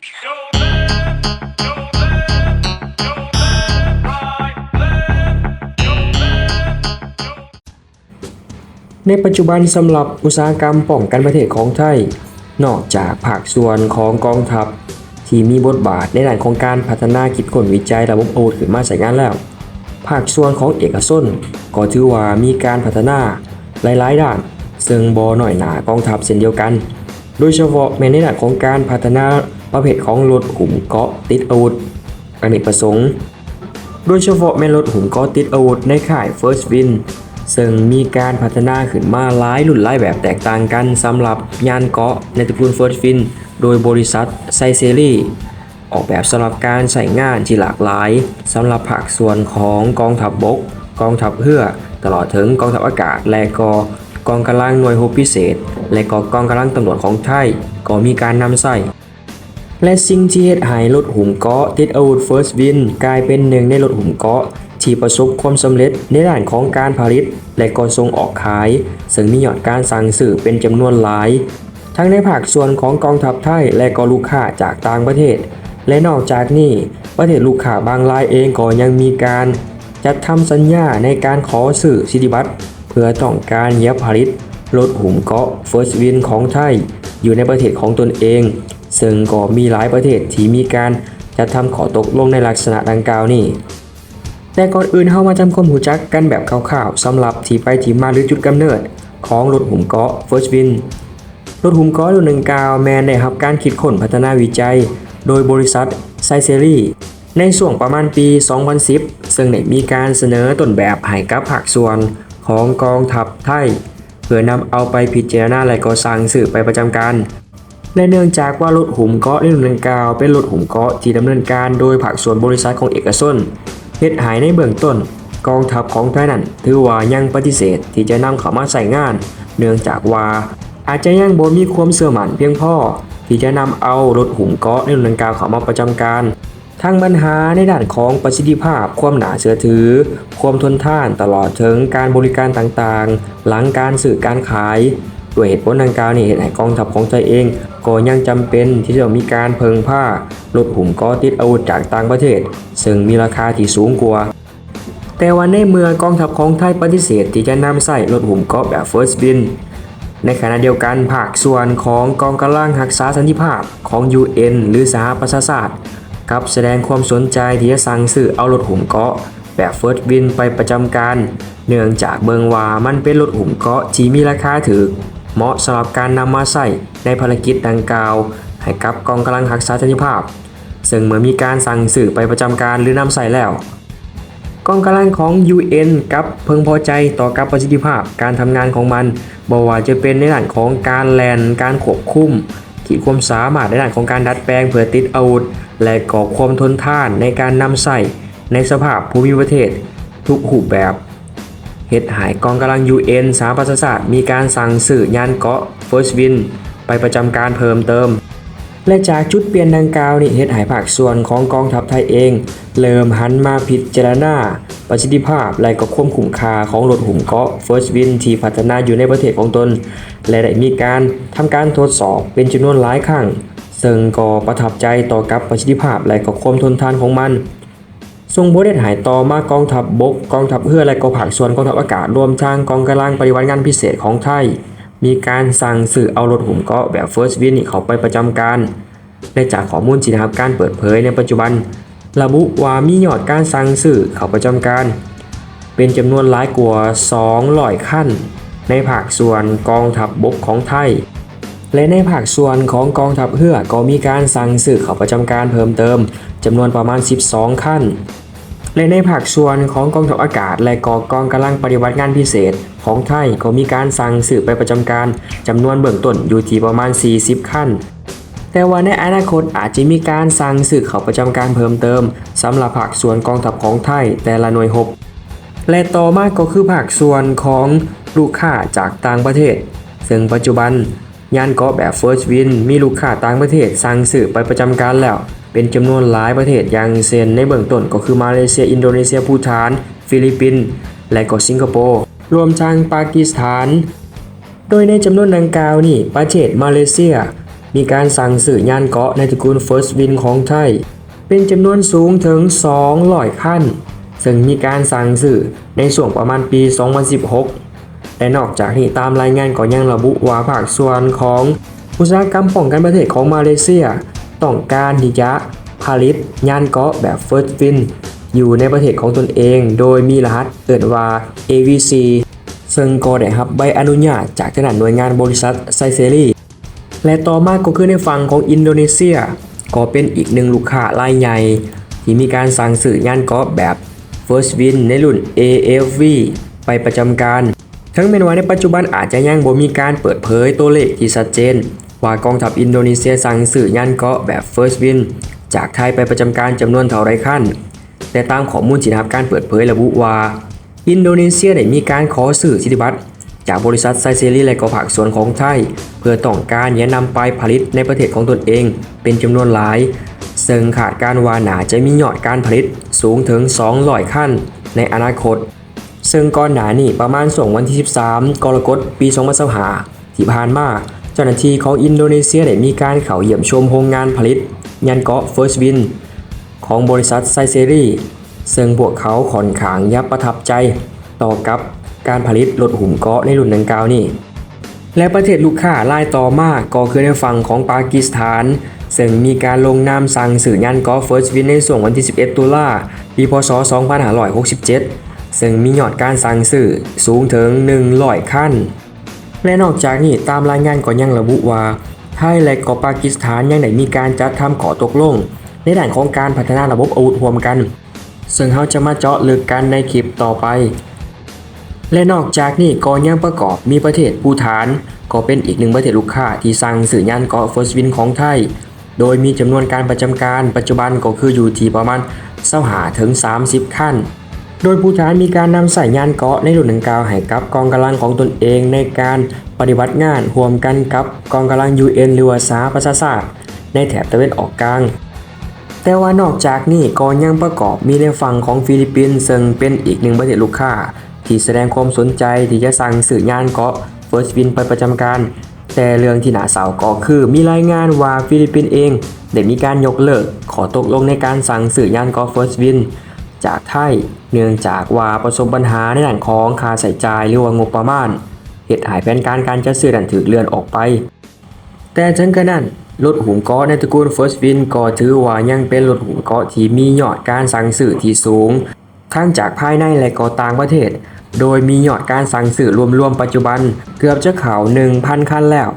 ในปัจจุบันสำหรับอุตสาหกรรมป้องกันประเทศของไทย นอกจากภาคส่วนของกองทัพ ที่มีบทบาทในด้านของการพัฒนาคิดค้นวิจัยระบบอาวุธขึ้นมาใช้งานแล้ว ภาคส่วนของเอกชนก็ถือว่ามีการพัฒนาหลายๆ ด้าน ซึ่งบอหน่อยหนากองทัพเช่นเดียวกัน โดยเฉพาะแม้ในด้านของการพัฒนาประเภทของรถหุ่มเกาะติดอาวุธอเนกประสงค์ โดยเฉพาะแม่รถหุ่มเกาะติดอาวุธในค่าย First Win ซึ่งมีการพัฒนาขึ้นมาหลายรุ่นหลายแบบแตกต่างกันสำหรับยานเกาะในตระกูล First Win โดยบริษัทไซเซรีออกแบบสำหรับการใช้งานที่หลากหลายสำหรับภาคส่วนของกองทัพบบก กองทัพเรือตลอดถึงกองทัพอากาศและก็ กองกำลังหน่วยรบพิเศษ และก็กองกำลังตำรวจของไทย ก็มีการนำใส่และสิ่งที่เฮ็ดให้รถหุ่มเกาะติดอาวุธ First Win กลายเป็นหนึ่งในรถหุ่มเกาะที่ประสบความสำเร็จในด้านของการผลิต และก็ส่งออกขาย ซึ่งมียอดการสั่งซื้อเป็นจำนวนหลาย ทั้งในภาคส่วนของกองทัพไทยและก็ลูกค้าจากต่างประเทศ และนอกจากนี้ประเทศลูกค้าบางรายเองก็ยังมีการ จัดทำสัญญาในการขอซื้อสิทธิบัตร พื่อต้องการเย็บผลิตรถหุ่มเกาะ First Win ของไทย อยู่ในประเทศของตนเอง ซึ่งก็มีหลายประเทศที่มีการจัดทำขอตกลงในลักษณะดังกล่าวนี้แต่ก่อนอื่นเฮามาทำความรู้จักกันแบบคร่าวๆสำหรับที่ไปที่มาหรือจุดกำเนิด ของรถหุ่มเกาะ First Win รถหุ่มเกาะรุ่นหนึ่งกาวแมนได้รับการคิดค้นพัฒนาวิจัย โดยบริษัทไซเซรีในช่วงประมาณปี 2010 ซึ่งได้มีการเสนอต้นแบบให้กับภาคส่วน ของกองทัพไทยเพื่อนำเอาไปพิจารณาและก็สร้างสื่อไปประจำการและเนื่องจากว่ารถหุ่มเกาะในรุ่นดังกล่าวเป็นรถหุ่มเกาะที่ดำเนินการโดยภาคส่วนบริษัทของเอกชนเฮ็ดหายในเบื้องต้น กองทัพของไทยนั้นถือว่ายังปฏิเสธที่จะนำเข้ามาใส่งาน เนื่องจากว่าอาจจะยังบ่มีความเชื่อมันเพียงพอที่จะนำเอารถหุ่มเกาะในรุ่นดังกล่าวเข้ามาประจำการ ทั้งปัญหาในด้านของประสิทธิภาพ ความหนาเชื่อถือ ความทนทานตลอดถึงการบริการต่างๆ หลังการสื่อการขาย ด้วยเหตุผลดังกล่าวนี่เหตุให้กองทัพของไทยเอง ก็ยังจำเป็นที่จะมีการเพิงผ้ารถหุ่มเก็ติดอาวุธจากต่างประเทศ ซึ่งมีราคาที่สูงกว่าแต่ว่าในเมื่อกองทัพของไทยปฏิเสธที่จะนำใส่รถหุ่มเกาะแบบ First Win ในขณะเดียวกันภาคส่วนของกองกำลังรักษาสันติภาพของ UN หรือสหประชาชาติ กับแสดงความสนใจที่จะสั่งซื้อเอารถหุ่มเกาะ แบบ First Win ไปประจำการ เนื่องจากเบิงว่ามันเป็นรถหุ่มเกาะที่มีราคาถูกเหมาะสำหรับการนำมาใส่ในภารกิจดังกล่าว ให้กับกองกำลังรักษาสันติภาพ ซึ่งเมื่อมีการสั่งซื้อไปประจำการหรือนำใส่แล้วกองกำลังของ UN กับเพึงพอใจต่อกับประสิทธิภาพการทำงานของมันบอกว่าจะเป็นในด้านของการแลนการควบคุมขีดความสามารถในด้านของการดัดแปลงเพื่อติดอาวุธ และก่อความทนทานในการนำใส่ในสภาพภูมิประเทศทุกรูปแบบเหตุหายกองกำลัง UN สาประชาชาติมีการสั่งสื่อยานเกาะ First Win ไปประจำการเพิ่มเติม และจากจุดเปลี่ยนดังกล่าวนี่เหตุหายภาคส่วนของกองทัพไทยเอง เริ่มหันมาพิจารณาประสิทธิภาพและก็ความคุ้มค่าของรถหุ่มเกาะ First Win ที่พัฒนาอยู่ในประเทศของตน และได้มีการทำการทดสอบเป็นจำนวนหลายครั้ง ซึ่งก็ประทับใจต่อกับประสิทธิภาพและก็ความทนทานของมันส่งบเรียนหายต่อมากองทัพบบกกองทัพเรือและก็ภาคส่วนกองทัพอากาศรวมทั้งกองกำลังปฏิบัติงานพิเศษของไทย มีการสั่งสื่อเอารถหุ่มเกาะแบบ First Win นี่เข้าไปประจำการและจากข้อมูลที่นะครับการเปิดเผยในปัจจุบัน ระบุว่ามียอดการสั่งซื้อเข้าประจำการ เป็นจำนวนหลายกว่า200ขั้น ในภาคส่วนกองทัพบบกของไทย และในภาคส่วนของกองทัพเรือก็มีการสั่งซื้อเข้าประจำการเพิ่มเติมจำนวนประมาณ 12 ขั้น และในภาคส่วนของกองทัพอากาศ และกองกองกำลังปฏิบัติงานพิเศษ ของไทยก็มีการสั่งซื้อไปประจำการจำนวนเบื้องต้นอยู่ที่ประมาณ 40 ขั้น แต่ว่าในอนาคตอาจจะมีการสั่งสื่อเข้าประจำการเพิ่มเติมสำหรับภาคส่วนกองทัพของไทยแต่ละหน่วยรบและต่อมาก็คือภาคส่วนของลูกค้าจากต่างประเทศ ซึ่งปัจจุบัน ยานเกาะแบบ First Win มีลูกค้าต่างประเทศสั่งสื่อไปประจำการแล้ว เป็นจำนวนหลายประเทศอย่างเช่นในเบื้องต้นก็คือมาเลเซีย อินโดนีเซีย ภูฏาน ฟิลิปปินส์และก็สิงคโปร์ รวมทั้งปากีสถาน โดยในจำนวนดังกล่าวนี่ประเทศมาเลเซีย มีการสั่งซื้อยานเกาะในตระกูล First Win ของไทย เป็นจำนวนสูงถึง200คันซึ่งมีการสั่งซื้อในช่วงประมาณปี 2016 และนอกจากนี้ตามรายงานก็ยังระบุว่าภาคส่วนของอุตสาหกรรมป้องกันประเทศของมาเลเซีย ต้องการที่จะผลิตยานเกาะแบบ First Win อยู่ในประเทศของตนเอง โดยมีรหัสเอิดว่า AVC ซึ่งก็ได้รับใบอนุญาตจากทาดหน่วยงานบริษัทไซเซรีและต่อมาก็คือในฝั่งของอินโดนีเซีย ก็เป็นอีกหนึ่งลูกค้ารายใหญ่ ที่มีการสั่งซื้อยานเกาะแบบ First Win ในรุ่น AFV ไปประจำการ ทั้งเป็นว่าในปัจจุบันอาจจะยังบ่มีการเปิดเผยตัวเลขที่ชัดเจน ว่ากองทัพอินโดนีเซียสั่งซื้อยานเกาะแบบ First Win จากไทยไปประจำการจำนวนเท่าไรขั้น แต่ตามข้อมูลที่ได้รับการเปิดเผยระบุว่า อินโดนีเซียได้มีการขอซื้อสิทธิบัตรจากบริษัทไซเซรีและก็ภาคส่วนของไทย เพื่อต้องการแนะนำไปผลิตในประเทศของตนเอง เป็นจำนวนหลาย ซึ่งขาดการวานาจะมียอดการผลิตสูงถึง200ขั้น ในอนาคต ซึ่งก่อนหน้านี้ประมาณส่งวันที่ 13 กรกฎาคปี 2025ที่ผ่านมา เจ้าหน้าที่ของอินโดนีเซียได้มีการเข้าเยี่ยมชมโรงงานผลิตยานเกาะ First Win ของบริษัทไซเซรีซึ่งพวกเขาค่อนขางยับประทับใจ ต่อกับการผลิตรถหุ่มเกาะในรุ่นดังกล่าวนี้และประเทศลูกค้ารายต่อมาก็คือในฝั่งของปากีสถาน ซึ่งมีการลงนามสั่งสื่อยานกอล์ฟเฟิร์สวินในส่วงวันที่ 11 ตุลาปีพศ 2567 ซึ่งมียอดการสั่งสื่อสูงถึง100ขั้น และนอกจากนี้ตามรายงานก็ยังระบุว่าไทยและก็ปากีสถานยังได้มีการจัดทำขอตกลง ในด้านของการพัฒนาระบบอาวุธรวมกัน ซึ่งเราจะมาเจาะลึกกันในคลิปต่อไป และนอกจากนี้ก็ยังประกอบมีประเทศภูฐาน ก็เป็นอีกหนึ่งประเทศลูกค้าที่สั่งสื่อยานเกาะเฟิร์สวินของไทย โดยมีจำนวนการประจำการปัจจุบันก็คืออยู่ที่ประมาณเสาะหาถึง 30 ขั้น โดยภูฐานมีการนำใส่ยานเกาะในรุ่นดังกล่าวให้กับกองกำลังของตนเองในการปฏิบัติงานร่วมกันกับกองกำลัง UN หรือว่าสหประชาชาติในแถบตะวันออกกลาง แต่ว่านอกจากนี้ก็ยังประกอบมีในฝั่งของฟิลิปปินส์ซึ่งเป็นอีกหนึ่งประเทศลูกค้า ที่แสดงความสนใจที่จะสั่งสื่อยานเกาะ First Win ไปประจำการแต่เรื่องที่หนาเศร้าก็คือมีรายงานว่าฟิลิปปินส์เองได้มีการยกเลิกขอตกลงในการสั่งสื่อยานเกาะ First Win จากไทยเนื่องจากว่าประสบปัญหาในด้านของค่าใช้จ่ายหรือว่างบประมาณเหตุหายแผนการการจัดซื้อดันถูกเลื่อนออกไป แต่ถึงกระนั้นรถหุ่มเกาะในตระกูล First Win ก็ถือว่ายังเป็นรถหุ่มเกาะที่มียอดการสั่งซื้อที่สูง ทั้งจากภายในและก็ต่างประเทศ โดยมียอดการสั่งซื้อรวมๆปัจจุบันเกือบจะเข่า1,000 คันแล้ว